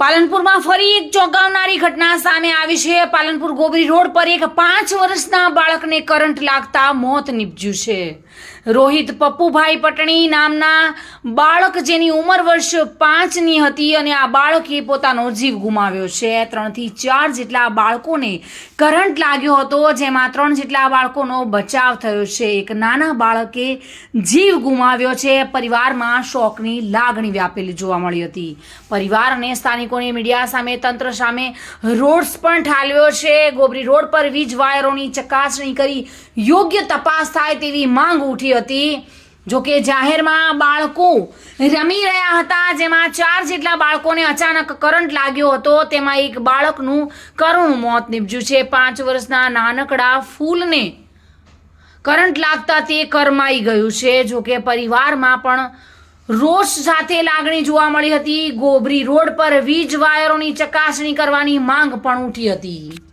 પાલનપુરમાં ફરી એક ચોંકાવનારી ઘટના સામે આવી છે. પાલનપુર ગોબરી રોડ પર એક પાંચ વર્ષના બાળકને કરંટ લાગતા મોત નીપજ્યું છે. રોહિત પપ્પુભાઈ પટણી નામના બાળક જેની ઉંમર વર્ષ પાંચની હતી અને આ બાળકે પોતાનો જીવ ગુમાવ્યો છે. ત્રણથી ચાર જેટલા બાળકોને કરંટ લાગ્યો હતો, જેમાં ત્રણ જેટલા બાળકોનો બચાવ થયો છે. એક નાના બાળકે જીવ ગુમાવ્યો છે. પરિવારમાં શોકની લાગણી વ્યાપેલી જોવા મળી હતી. પરિવાર અને સ્થાનિકોની મીડિયા સામે, તંત્ર સામે રોડ્સ પણ ઠાલવ્યો છે. ગોબરી રોડ પર વીજ વાયરોની ચકાસણી કરી યોગ્ય તપાસ થાય તેવી માંગ ઉઠી હતી. જો કે જાહેરમાં બાળકો રમી રહ્યા હતા, જેમાં ચાર જેટલા બાળકોને અચાનક કરંટ લાગ્યો હતો, તેમાં એક બાળકનું કરુણ મોત નીપજ્યું છે. પાંચ વર્ષના નાનકડા ફૂલને કરંટ લાગતા તે કરમાઈ ગયું છે. જોકે પરિવારમાં પણ રોષ સાથે લાગણી જોવા મળી હતી. ગોબરી રોડ પર વીજ વાયરોની ચકાસણી કરવાની માંગ પણ ઉઠી હતી.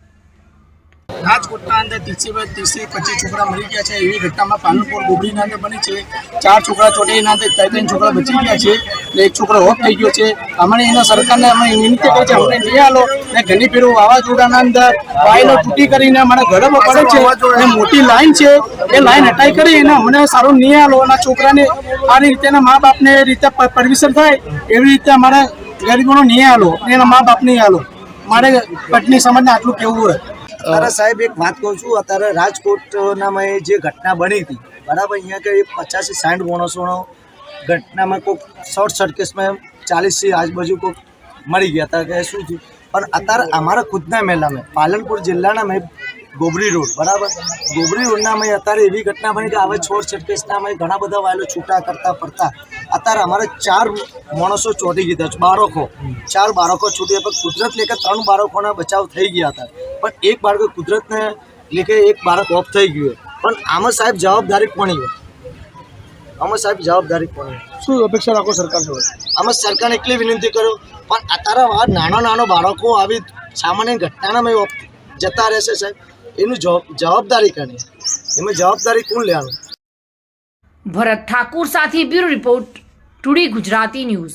રાજકોટના અંદર ત્રીસથી ત્રીસથી પચીસ છોકરા મરી ગયા છે. એવી ઘટનામાં પાલનપુર ગોબડીના અંદર બની છે. ચાર છોકરા ચોટીના અંદર ત્રણ ત્રણ છોકરા બચી ગયા છે ને એક છોકરો હોફ થઈ ગયો છે. અમને એના સરકારને અમે વિનંતી કરી છે, અમને નહીં આલો ને ઘણી ફેરું વાવાઝોડાના અંદર વાયલો તૂટી કરીને અમારા ઘરમાં પડે છે ને મોટી લાઈન છે. એ લાઈન હટાઈ કરી અને અમને સારું નહીં આલો. અને છોકરાને આ રીતે એના મા બાપને એ રીતે પરમિશન થાય, એવી રીતે અમારા ગરીબોનો નહીં આલો એના મા બાપ નહીં આલો. મારે પટની સમાજને આટલું કેવું હોય. અત્યારે સાહેબ એક વાત કહું છું, અત્યારે રાજકોટનામાં જે ઘટના બની હતી, બરાબર? અહીંયા કે પચાસથી સાઠ માણસોનો ઘટનામાં કોઈક શોર્ટ સર્કિટમાં ચાલીસથી આજુબાજુ કોઈક મરી ગયા હતા કે શું થયું? પણ અત્યારે અમારા ખુદના મેલામાં, પાલનપુર જિલ્લાના મેં ગોબરી રોડ બરાબર? ગોબરી રોડના અમે અત્યારે એવી ઘટના બની કે હવે છોડ છટકેસના અમે ઘણા બધા વાયલો છૂટા કરતા ફરતા. અત્યારે અમારે ચાર માણસો ચોટી ગયા બાળકો. ચાર બાળકો છૂટી પણ કુદરત લેખે ત્રણ બાળકોના બચાવ થઈ ગયા હતા. પણ એક બાળક કુદરતને લેખે એક બાળક ઓફ થઈ ગયું પણ આમાં સાહેબ જવાબદારી પણ આમાં સાહેબ જવાબદારી પણ શું અપેક્ષા રાખો સરકાર જોડે? આમાં સરકારને એટલી વિનંતી કરો પણ અત્યારે આ નાના નાના બાળકો આવી સામાન્ય ઘટનાના મેં જતા રહેશે સાહેબ. એનું જવાબ, જવાબદારી કોની? એમાં જવાબદારી કોણ લેવાનું? ભરત ઠાકુર સાથે bureau report, today Gujarati news.